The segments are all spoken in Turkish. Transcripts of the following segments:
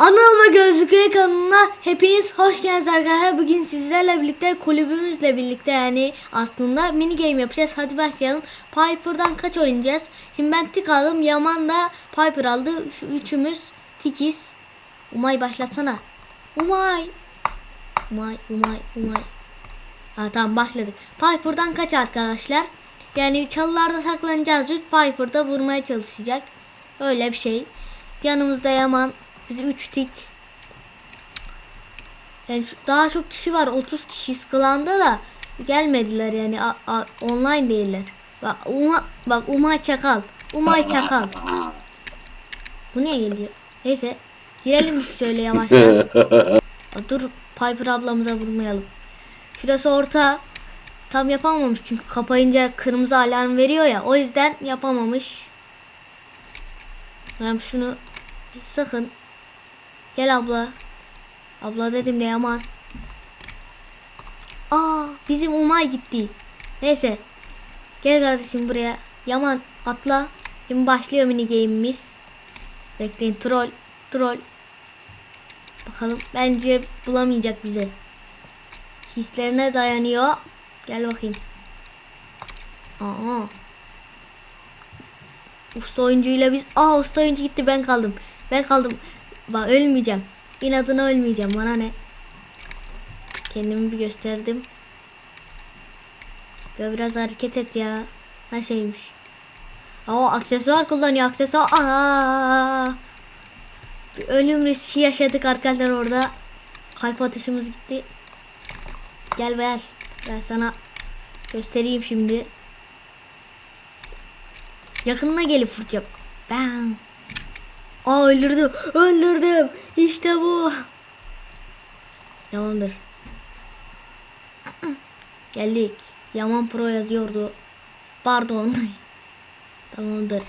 Anıl ve Gözlükleri kanalına hepiniz hoş geldiniz arkadaşlar. Bugün sizlerle birlikte kulübümüzle birlikte yani aslında mini game yapacağız. Hadi başlayalım. Piper'dan kaç oynayacağız? Şimdi ben tik aldım. Yaman da Piper aldı. Şu üçümüz tikiz. Umay başlatsana. Umay. Umay, Umay, Umay. Ha, tamam başladık. Piper'dan kaç arkadaşlar? Yani çalılarda saklanacağız biz. Piper da vurmaya çalışacak. Öyle bir şey. Yanımızda Yaman. Biz 3 tik. Yani şu- daha çok kişi var. 30 kişi klanda da gelmediler yani. A- a- online değiller. Bak Uma bak Umay Çakal. Umay Çakal. Bu niye geliyor? Neyse. Girelim biz şöyle yavaştan. Dur Piper ablamıza vurmayalım. Şurası orta. Tam yapamamış çünkü kapayınca kırmızı alarm veriyor ya. O yüzden yapamamış. Ben şunu sakın. Gel abla. Abla dedim de yaman. Aa bizim Umay gitti. Neyse. Gel kardeşim buraya. Yaman atla. Şimdi başlıyor mini game'imiz. Bekleyin troll. Troll. Bakalım bence bulamayacak bizi. Hislerine dayanıyor. Gel bakayım. Aa. Usta oyuncuyla biz aa usta oyuncu gitti ben kaldım. Ben kaldım. Bak ölmeyeceğim. İnadına ölmeyeceğim. Bana ne? Kendimi bir gösterdim. Böyle biraz hareket et ya. Ne şeymiş. Aa aksesuar kullanıyor aksesuar. Aa. Bir ölüm riski yaşadık arkadaşlar orada. Kalp atışımız gitti. Gel gel. Ben sana göstereyim şimdi. Yakınına gelip vuracağım. Bam. Aa öldürdüm. Öldürdüm. İşte bu. Yamandır. Geldik. Yaman Pro yazıyordu. Pardon. Tamamdır.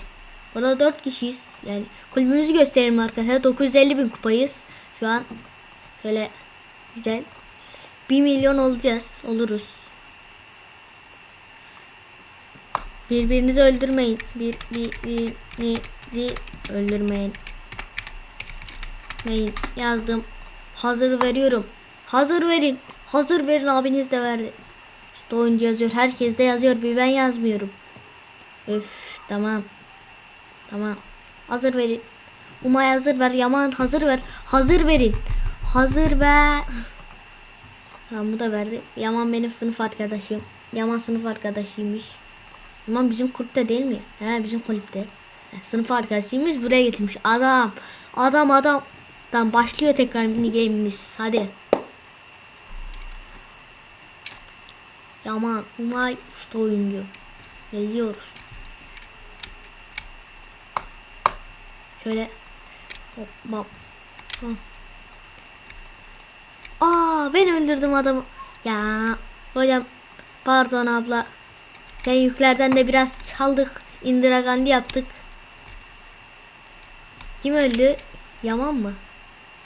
Burada 4 kişiyiz. Yani kulübümüzü gösterelim arkadaşlar. 950 bin kupayız. Şu an şöyle güzel. 1 milyon olacağız. Oluruz. Birbirinizi öldürmeyin. Bir, birbirinizi öldürmeyin. Meyin yazdım. Hazır veriyorum. Hazır verin. Hazır verin abiniz de verdi. İşte oyuncu yazıyor. Herkes de yazıyor. Bir ben yazmıyorum. Öf tamam. Tamam. Hazır verin. Umay hazır ver. Yaman hazır ver. Hazır verin. Hazır ver. Tamam bu da verdi. Yaman benim sınıf arkadaşım. Yaman sınıf arkadaşıymış. Yaman bizim kulüpte değil mi? He bizim kulüpte. Sınıf arkadaşıymış buraya getirmiş. Adam. Adam adam. Tamam başlıyor tekrar mini game'imiz. Hadi. Yaman, Umay usta oyuncu. Geliyoruz. Şöyle. Hop. Aa ben öldürdüm adamı. Ya hocam pardon abla. Sen yüklerden de biraz çaldık. Indira Gandhi yaptık. Kim öldü? Yaman mı?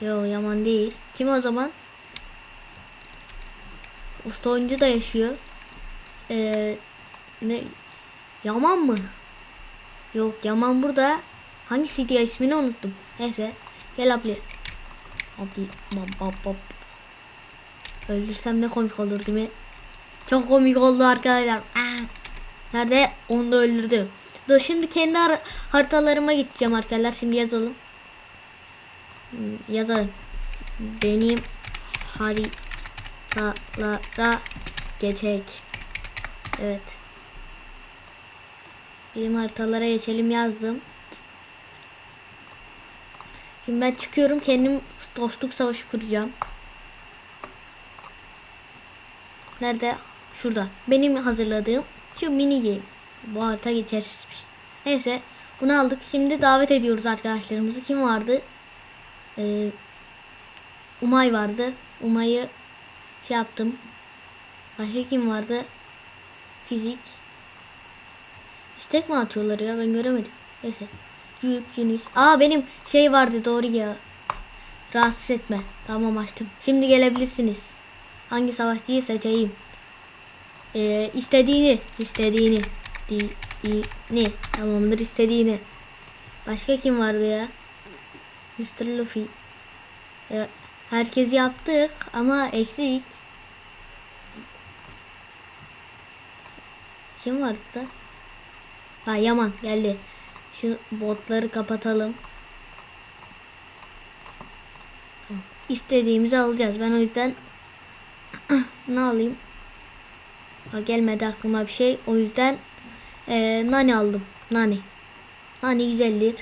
Yo Yaman değil. Kim o zaman? Usta oyuncu da yaşıyor. Ee, ne? Yaman mı? Yok Yaman burada. Hangisiydi ya ismini unuttum. Neyse. Gel abla. Abi bab bab bab. Öldürsem ne komik olur değil mi? Çok komik oldu arkadaşlar. Aa! Nerede? Onu da öldürdü. Dur şimdi kendi har- haritalarıma gideceğim arkadaşlar. Şimdi yazalım. Hmm, Yazalım. Benim haritalara geçecek. Evet. Benim haritalara geçelim yazdım. Şimdi ben çıkıyorum kendim dostluk savaşı kuracağım. Nerede? Şurada. Benim hazırladığım şu mini game. Bu harita geçersiz. Neyse bunu aldık. Şimdi davet ediyoruz arkadaşlarımızı. Kim vardı? Ee, Umay vardı. Umay'ı şey yaptım. Başka kim vardı? Fizik. İstek mi atıyorlar ya ben göremedim. Neyse. Büyük Yunis. Aa benim şey vardı doğru ya. Rahatsız etme. Tamam açtım. Şimdi gelebilirsiniz. Hangi savaşçıyı seçeyim? Ee, istediğini. istediğini. Diğini. Tamamdır istediğini. Başka kim vardı ya? Mr. Luffy. E, herkes yaptık ama eksik. Kim vardı? Ha Yaman geldi. Şu botları kapatalım. İstediğimizi alacağız. Ben o yüzden ne alayım? Ha, gelmedi aklıma bir şey. O yüzden e, nani aldım. Nani. Nani güzeldir.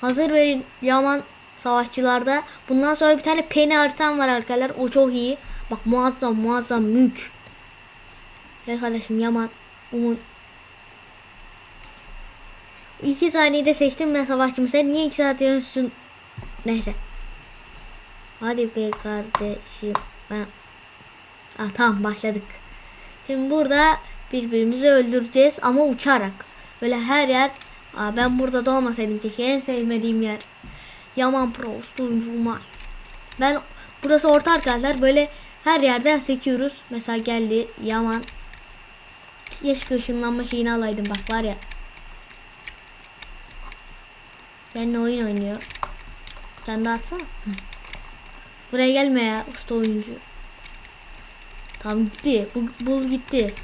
Hazır verin Yaman savaşçılarda. Bundan sonra bir tane peni haritam var arkadaşlar. O çok iyi. Bak muazzam muazzam mük. Gel kardeşim Yaman. Umut. İki saniyede seçtim ben savaşçımı. Sen niye iki saat diyorsun? Neyse. Hadi be kardeşim. Ben... Ah, tamam başladık. Şimdi burada birbirimizi öldüreceğiz ama uçarak. Böyle her yer. Aa, ben burada doğmasaydım keşke. En sevmediğim yer. Yaman Prost oyuncu Umay. Ben burası orta arkadaşlar. Böyle her yerden sekiyoruz. Mesela geldi Yaman. Keşke ışınlanma şeyini alaydım bak var ya. Benimle oyun oynuyor. Sen de atsana. Buraya gelme ya usta oyuncu. Tamam gitti. Bu, bul gitti.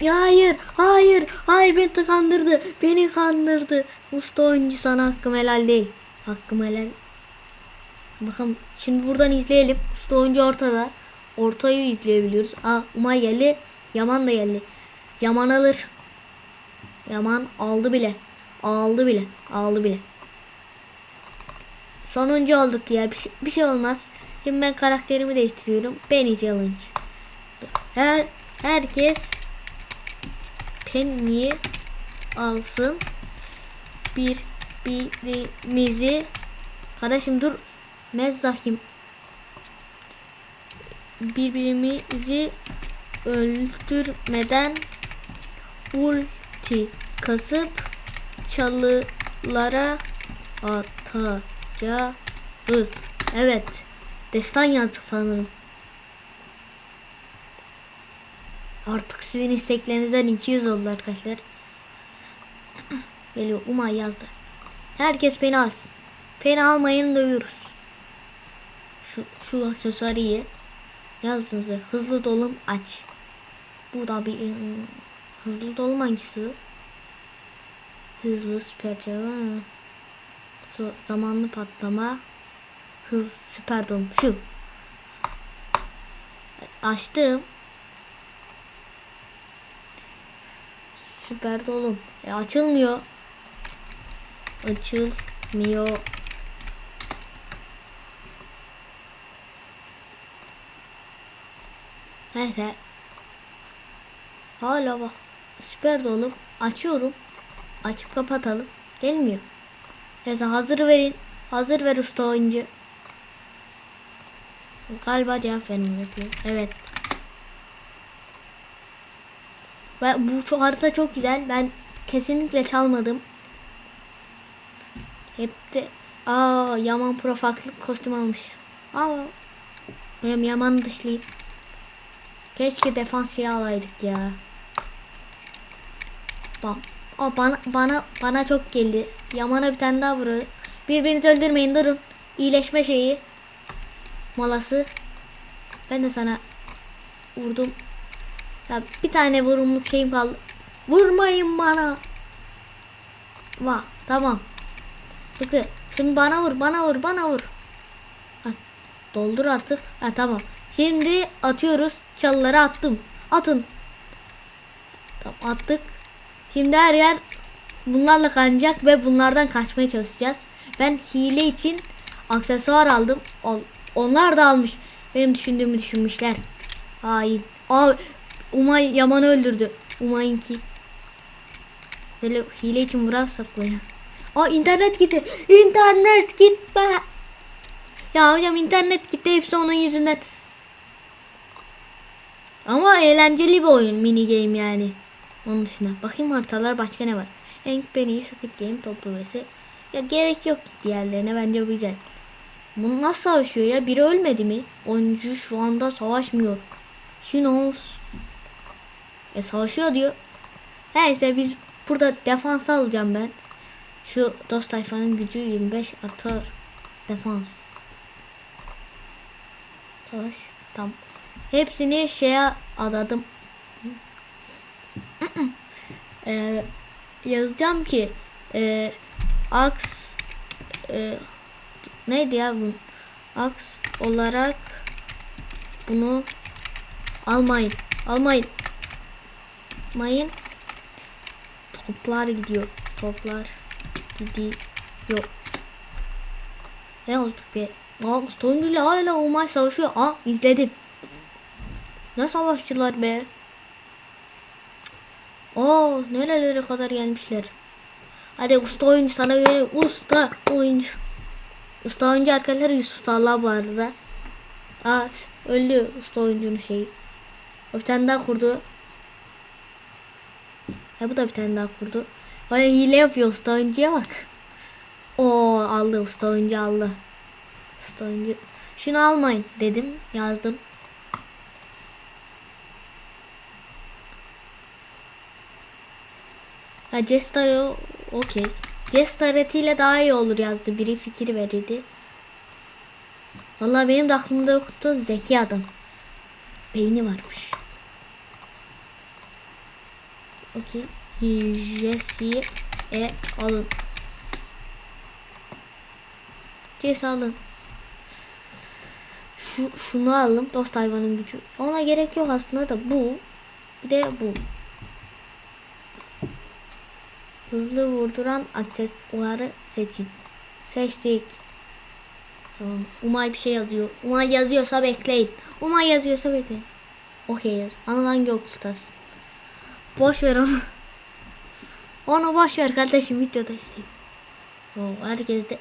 Ya hayır, hayır, hayır beni kandırdı. Beni kandırdı. Usta oyuncu sana hakkım helal değil. Hakkım helal. Bakın şimdi buradan izleyelim. Usta oyuncu ortada. Ortayı izleyebiliyoruz. Aa Umay geldi. Yaman da geldi. Yaman alır. Yaman aldı bile. Aldı bile. Aldı bile. Sonuncu olduk ya. Bir şey, bir şey olmaz. Şimdi ben karakterimi değiştiriyorum. Penny Challenge. Her herkes Penny'i alsın. Bir birimizi Kardeşim dur. Mezzahim. Birbirimizi öldürmeden ulti kasıp çalılara atacağız. Evet. Destan yazdık sanırım. Artık sizin isteklerinizden 200 oldu arkadaşlar. Geliyor Umay yazdı. Herkes beni alsın. Beni almayın dövüyoruz. Şu, şu aksesuar iyi. Yazdınız be. Hızlı dolum aç. Bu da bir ım, hızlı dolum hangisi? Hızlı süper cevap. Zamanlı patlama. Hız süper dolum. Şu. Açtım. Süper dolum. E, açılmıyor. Açılmıyor. Neyse. Hala bak. Süper dolum. Açıyorum. Açıp kapatalım. Gelmiyor. Neyse hazır verin. Hazır ver usta oyuncu. Galiba cevap vermiyor. Evet. Ve bu harita çok güzel. Ben kesinlikle çalmadım. Hep de aa Yaman Pro farklı kostüm almış. Aa benim Yaman dışlayayım. Keşke defans silahı alaydık ya. Bak. O bana bana bana çok geldi. Yaman'a bir tane daha vurur. Birbirinizi öldürmeyin durun. İyileşme şeyi. Molası. Ben de sana vurdum. Ya bir tane vurumluk şeyim kaldı. Vurmayın bana. Va tamam. Çıktı. Şimdi bana vur, bana vur, bana vur. Ha, doldur artık. Ha tamam. Şimdi atıyoruz. Çalıları attım. Atın. Tamam attık. Şimdi her yer bunlarla kaynayacak ve bunlardan kaçmaya çalışacağız. Ben hile için aksesuar aldım. On- Onlar da almış. Benim düşündüğümü düşünmüşler. Hain. Aa, Umay Yaman'ı öldürdü. Umay'ınki. Böyle hile için vurar saklıyor. Aa internet gitti. İnternet gitme. Ya hocam internet gitti hepsi onun yüzünden. Ama eğlenceli bir oyun mini game yani. Onun dışında. Bakayım haritalar başka ne var. Hank Penny, Squid Game, toplu vs. Ya gerek yok diğerlerine bence güzel. Bunu nasıl savaşıyor ya? Biri ölmedi mi? Oyuncu şu anda savaşmıyor. She knows. E savaşıyor diyor. Neyse biz burada defans alacağım ben. Şu dost tayfanın gücü 25 atar. Defans. Savaş. Tam. Hepsini şeye adadım. Ee, yazacağım ki e, aks e, neydi ya bu? Aks olarak bunu almayın. Almayın. Almayın. Toplar gidiyor. Toplar gidiyor. Ne yazdık be? Aa, Stone ile hala Umay savaşıyor. Aa izledim. Ne savaşçılar be? Oo nerelere kadar gelmişler. Hadi usta oyuncu sana göre usta oyuncu. Usta oyuncu arkadaşlar Yusuf Talha bu arada. Aa öldü usta oyuncunun şeyi. Bir daha kurdu. Ha bu da bir tane daha kurdu. Baya hile yapıyor usta oyuncuya bak. Oo aldı usta oyuncu aldı. Usta oyuncu. Şunu almayın dedim yazdım. Ha Jestar okey. Jestar etiyle daha iyi olur yazdı. Biri fikir verirdi. Vallahi benim de aklımda yoktu. Zeki adam. Beyni varmış. Okey. Jesse e alın. Jesse alın. Şu, şunu aldım. Dost hayvanın gücü. Ona gerek yok aslında da bu. Bir de bu. Hızlı vurduran aksesuarı seçin. Seçtik. Tamam. Umay bir şey yazıyor. Umay yazıyorsa bekleyin. Umay yazıyorsa bekleyin. Okey yaz. Anıl hangi okuldasın? Boş ver onu. Onu boş ver kardeşim videoda isteyeyim. Oo, herkes de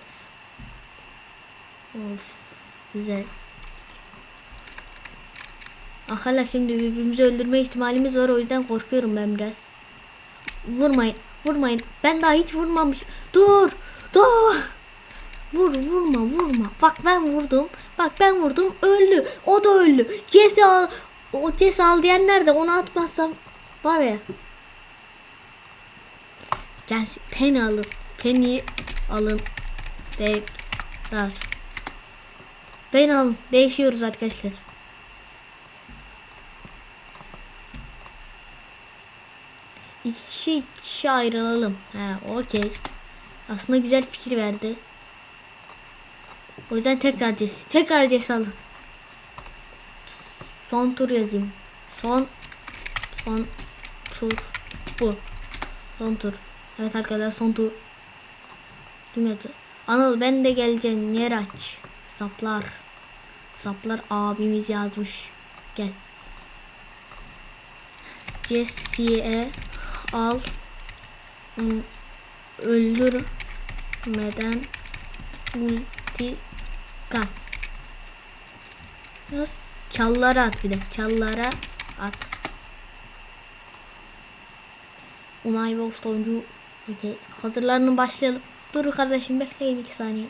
Of güzel. Arkadaşlar şimdi birbirimizi öldürme ihtimalimiz var o yüzden korkuyorum ben biraz. Vurmayın. Vurmayın. Ben daha hiç vurmamış. Dur. Dur. Vur vurma vurma. Bak ben vurdum. Bak ben vurdum. Öldü. O da öldü. Cesi al. O cesi al diyenler de onu atmazsam var ya. Gel pen alın. Peni alın. Tekrar. Pen alın. Değişiyoruz arkadaşlar. İki kişi kişi ayrılalım. Ha okey. Aslında güzel fikir verdi. O yüzden tekrar ces. Tekrar ces alın. Son tur yazayım. Son son tur bu. Son tur. Evet arkadaşlar son tur. Yazdı? Anıl ben de geleceğim. Yer aç. Saplar. Saplar abimiz yazmış. Gel. Jesse'ye al ım, öldürmeden ulti gaz Yaz. Çallara at bir de. Çallara at. Unai Box oyuncu okay. hazırlarını başlayalım. Dur kardeşim bekleyin iki saniye.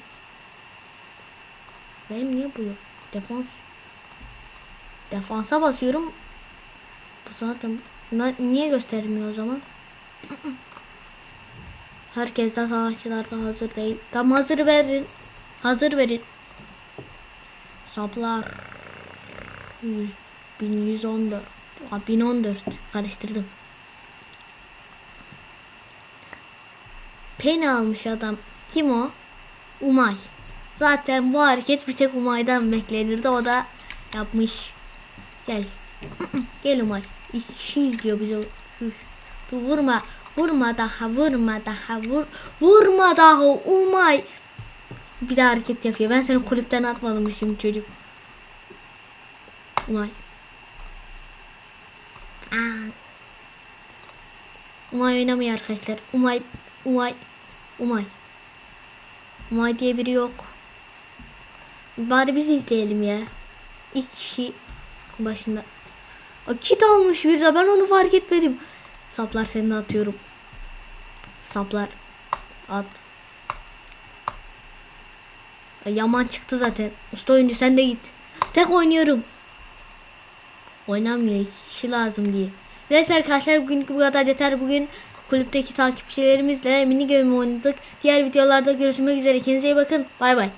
Benim niye bu yok? Defans. Defansa basıyorum. Bu zaten Na- niye göstermiyor o zaman? Herkes de savaşçılar da hazır değil. Tam hazır verin. Hazır verin. Saplar. 100, 1114. Aa, 1014. Karıştırdım. Pen almış adam. Kim o? Umay. Zaten bu hareket bir tek Umay'dan beklenirdi. O da yapmış. Gel. Gel Umay. Kişi izliyor. Şuş. Dur vurma. Vurma daha. Vurma daha. Vur. Vurma daha. Umay. Bir de hareket yapıyor. Ben seni kulüpten atmadım şimdi çocuk. Umay. Aa. Umay oynamıyor arkadaşlar. Umay. Umay. Umay. Umay diye biri yok. Bari biz izleyelim ya. İki kişi başında. Aa, kit almış bir de ben onu fark etmedim. Saplar seni atıyorum. Saplar. At. Ay, Yaman çıktı zaten. Usta oyuncu sen de git. Tek oynuyorum. Oynamıyor. iki kişi lazım diye. Neyse arkadaşlar bugün bu kadar yeter. Bugün kulüpteki takipçilerimizle mini game oynadık. Diğer videolarda görüşmek üzere. Kendinize iyi bakın. Bay bay.